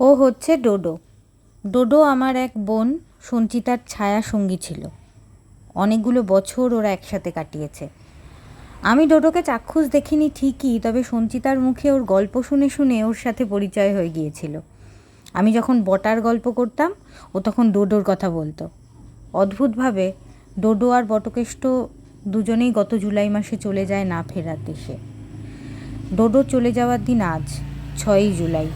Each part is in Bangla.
ও হচ্ছে ডোডো। ডোডো আমার এক বোন সঞ্চিতার ছায়া সঙ্গী ছিল। অনেকগুলো বছর ওরা একসাথে কাটিয়েছে। আমি ডোডোকে চাক্ষুষ দেখিনি ঠিকই, তবে সঞ্চিতার মুখে ওর গল্প শুনে শুনে ওর সাথে পরিচয় হয়ে গিয়েছিল। আমি যখন বটার গল্প করতাম, ও তখন ডোডোর কথা বলতো। অদ্ভুতভাবে ডোডো আর বটকেষ্ট দুজনেই গত জুলাই মাসে চলে যায় না ফেরার দেশে ডোডো চলে যাওয়ার দিন আজ, ছয়ই জুলাই।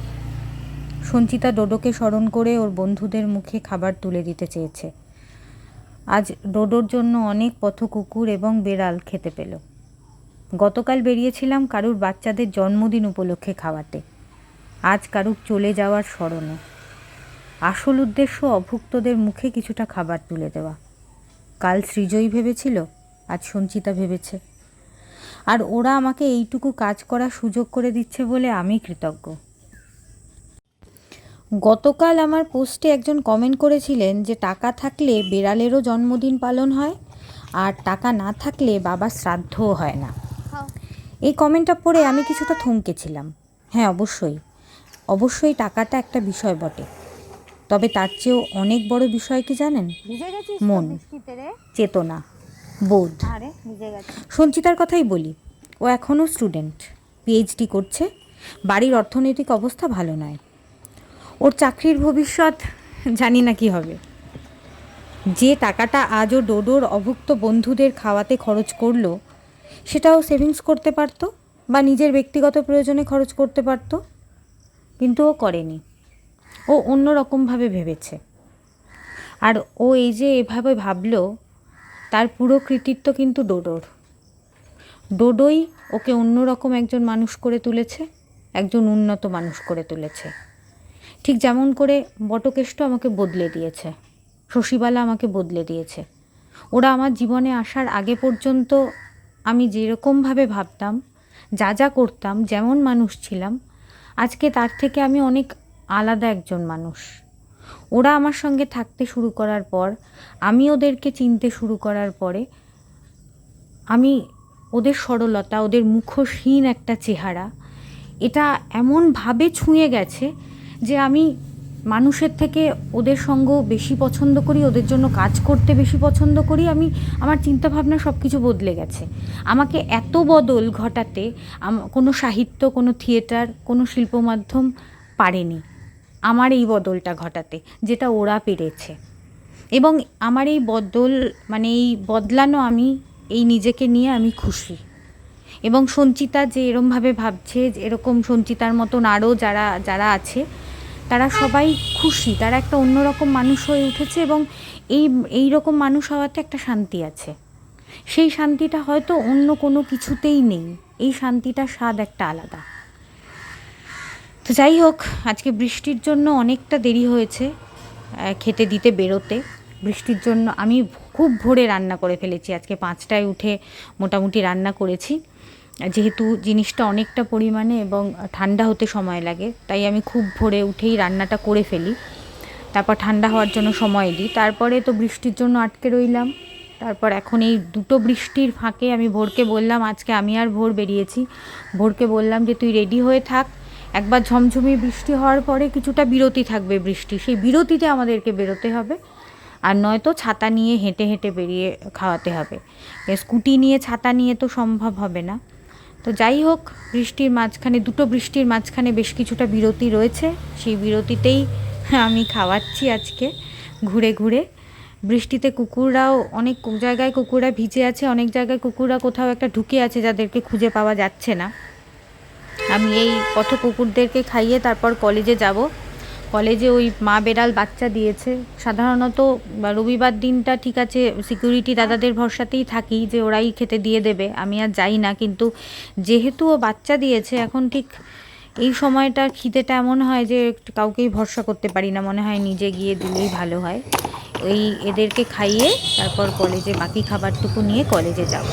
সঞ্চিতা ডোডোকে স্মরণ করে ওর বন্ধুদের মুখে খাবার তুলে দিতে চেয়েছে। আজ ডোডোর জন্য অনেক পথ কুকুর এবং বেড়াল খেতে পেল। গতকাল বেরিয়েছিলাম কারুর বাচ্চাদের জন্মদিন উপলক্ষে খাওয়াতে। আজ কারুর চলে যাওয়ার স্মরণে। আসল উদ্দেশ্য অভুক্তদের মুখে কিছুটা খাবার তুলে দেওয়া। কাল সৃজয়ী ভেবেছিল, আজ সঞ্চিতা ভেবেছে। আর ওরা আমাকে এইটুকু কাজ করার সুযোগ করে দিচ্ছে বলে আমি কৃতজ্ঞ। গতকাল আমার পোস্টে একজন কমেন্ট করেছিলেন যে টাকা থাকলে বেড়ালেরও জন্মদিন পালন হয় আর টাকা না থাকলে বাবার শ্রাদ্ধও হয় না। এই কমেন্টটা পড়ে আমি কিছুটা থমকেছিলাম হ্যাঁ অবশ্যই। অবশ্যই টাকাটা একটা বিষয় বটে। তবে তার চেয়েও অনেক বড় বিষয় কি জানেন? মন। চেতনা। বোধ। সঞ্চিতার কথাই বলি ও এখনও স্টুডেন্ট পিএইচডি করছে। বাড়ির অর্থনৈতিক অবস্থা ভালো নয়। ওর চাকরির ভবিষ্যৎ জানি না কি হবে। যে টাকাটা আজও ডোডোর অভুক্ত বন্ধুদের খাওয়াতে খরচ করল, সেটাও সেভিংস করতে পারতো বা নিজের ব্যক্তিগত প্রয়োজনে খরচ করতে পারতো? কিন্তু ও করেনি। ও অন্য রকমভাবে ভেবেছে। আর ও এই যে এভাবে ভাবলো, তার পুরো কৃতিত্ব কিন্তু ডোডোর। ডোডোই ওকে অন্যরকম একজন মানুষ করে তুলেছে, একজন উন্নত মানুষ করে তুলেছে। ঠিক যেমন করে বটকেষ্ট আমাকে বদলে দিয়েছে, শশীবালা আমাকে বদলে দিয়েছে। ওরা আমার জীবনে আসার আগে পর্যন্ত আমি যেরকমভাবে ভাবতাম, যা যা করতাম, যেমন মানুষ ছিলাম, আজকে তার থেকে আমি অনেক আলাদা একজন মানুষ। ওরা আমার সঙ্গে থাকতে শুরু করার পর, আমি ওদেরকে চিনতে শুরু করার পরে, আমি ওদের সরলতা, ওদের মুখোশহীন একটা চেহারা, এটা এমনভাবে ছুঁয়ে গেছে যে আমি মানুষের থেকে ওদের সঙ্গ বেশি পছন্দ করি, ওদের জন্য কাজ করতে বেশি পছন্দ করি, আমি, আমার চিন্তাভাবনা সব কিছু বদলে গেছে। আমাকে এত বদল ঘটাতে কোনো সাহিত্য, কোনো থিয়েটার, কোনো শিল্প মাধ্যম পারেনি আমার এই বদলটা ঘটাতে, যেটা ওরা পেরেছে। এবং আমার এই বদল মানে এই বদলানো আমি, এই নিজেকে নিয়ে আমি খুশি। এবং সঞ্চিতা যে এরমভাবে ভাবছে, যে এরকম সঞ্চিতার মতন আরও যারা যারা আছে তারা সবাই খুশি, তারা একটা অন্যরকম মানুষ হয়ে উঠেছে এবং এই এই রকম মানুষ হওয়াতে একটা শান্তি আছে। সেই শান্তিটা হয়তো অন্য কোনো কিছুতেই নেই, এই শান্তিটার স্বাদ একটা আলাদা। তো যাই হোক, আজকে বৃষ্টির জন্য অনেকটা দেরি হয়েছে খেতে দিতে বেরোতে। বৃষ্টির জন্য আমি খুব ভোরে রান্না করে ফেলেছি, আজকে পাঁচটায় উঠে মোটামুটি রান্না করেছি। যেহেতু জিনিসটা অনেকটা পরিমাণে এবং ঠান্ডা হতে সময় লাগে, তাই আমি খুব ভোরে উঠেই রান্নাটা করে ফেলি। তারপর ঠান্ডা হওয়ার জন্য সময় দিই। তারপরে তো বৃষ্টির জন্য আটকে রইলাম। তারপর এখন এই দুটো বৃষ্টির ফাঁকে আমি ভোরকে বললাম, আজকে আমি আর ভোর বেরিয়েছি। ভোরকে বললাম যে, তুই রেডি হয়ে থাক। একবার ঝমঝমিয়ে বৃষ্টি হওয়ার পরে কিছুটা বিরতি থাকবে বৃষ্টি। সেই বিরতিতে আমাদেরকে বেরোতে হবে। আর নয়তো ছাতা নিয়ে হেঁটে হেঁটে বেরিয়ে খাওয়াতে হবে। স্কুটি নিয়ে, ছাতা নিয়ে তো সম্ভব হবে না। তো যাই হোক, বৃষ্টির মাঝখানে, দুটো বৃষ্টির মাঝখানে বেশ কিছুটা বিরতি রয়েছে। সেই বিরতিতেই আমি খাওয়াচ্ছি আজকে ঘুরে ঘুরে। বৃষ্টিতে কুকুররাও অনেক জায়গায় কুকুররা ভিজে আছে, অনেক জায়গায় কুকুররা কোথাও একটা ঢুকে আছে যাদেরকে খুঁজে পাওয়া যাচ্ছে না। আমি এই পথ কুকুরদেরকে খাইয়ে তারপর কলেজে যাব। কলেজে ওই মা বেড়াল বাচ্চা দিয়েছে। সাধারণত রবিবার দিনটা ঠিক আছে সিকিউরিটি দাদাদের ভরসাতেই থাকি যে ওরাই খেতে দিয়ে দেবে, আমি আর যাই না। কিন্তু যেহেতু ও বাচ্চা দিয়েছে, এখন ঠিক এই সময়টা খিদেটা এমন হয় যে কাউকেই ভরসা করতে পারি না। মনে হয় নিজে গিয়ে দিলেই ভালো হয়। এই এদেরকে খাইয়ে তারপর কলেজে বাকি খাবারটুকু নিয়ে কলেজে যাব।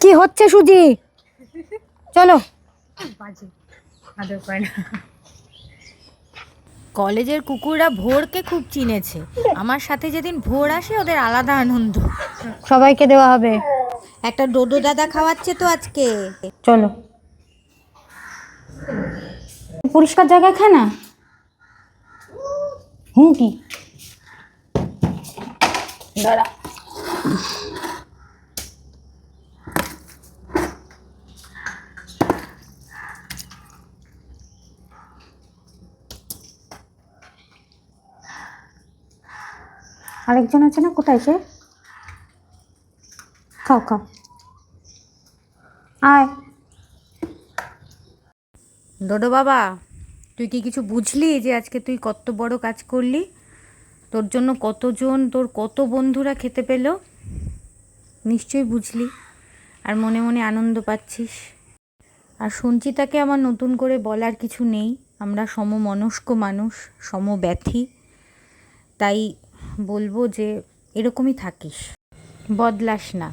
কি হচ্ছে সুজি? চলো। কলেজের কুকুররা ভোরকে খুব চিনেছে। আমার সাথে যেদিন ভোর আসে ওদের আলাদা আনন্দ। সবাইকে দেওয়া হবে। একটা ডোডো দাদা খাওয়াচ্ছে তো আজকে। চলো। পরিষ্কার জায়গায় খায় না। হুম কি? দাঁড়া। আরেকজন আছে না? কোথায় সে? খাও খাও। আয়। ডোডো বাবা, তুই কি কিছু বুঝলি যে আজকে তুই কত বড় কাজ করলি? তোর জন্য কতজন, তোর কত বন্ধুরা খেতে পেল? নিশ্চয়ই বুঝলি। আর মনে মনে আনন্দ পাচ্ছিস। আর সঞ্চিতাকে আমার নতুন করে বলার কিছু নেই। আমরা সমমনস্ক মানুষ, সমব্যথী। তাই বলব যে এরকমই থাকিস। বদলাস না।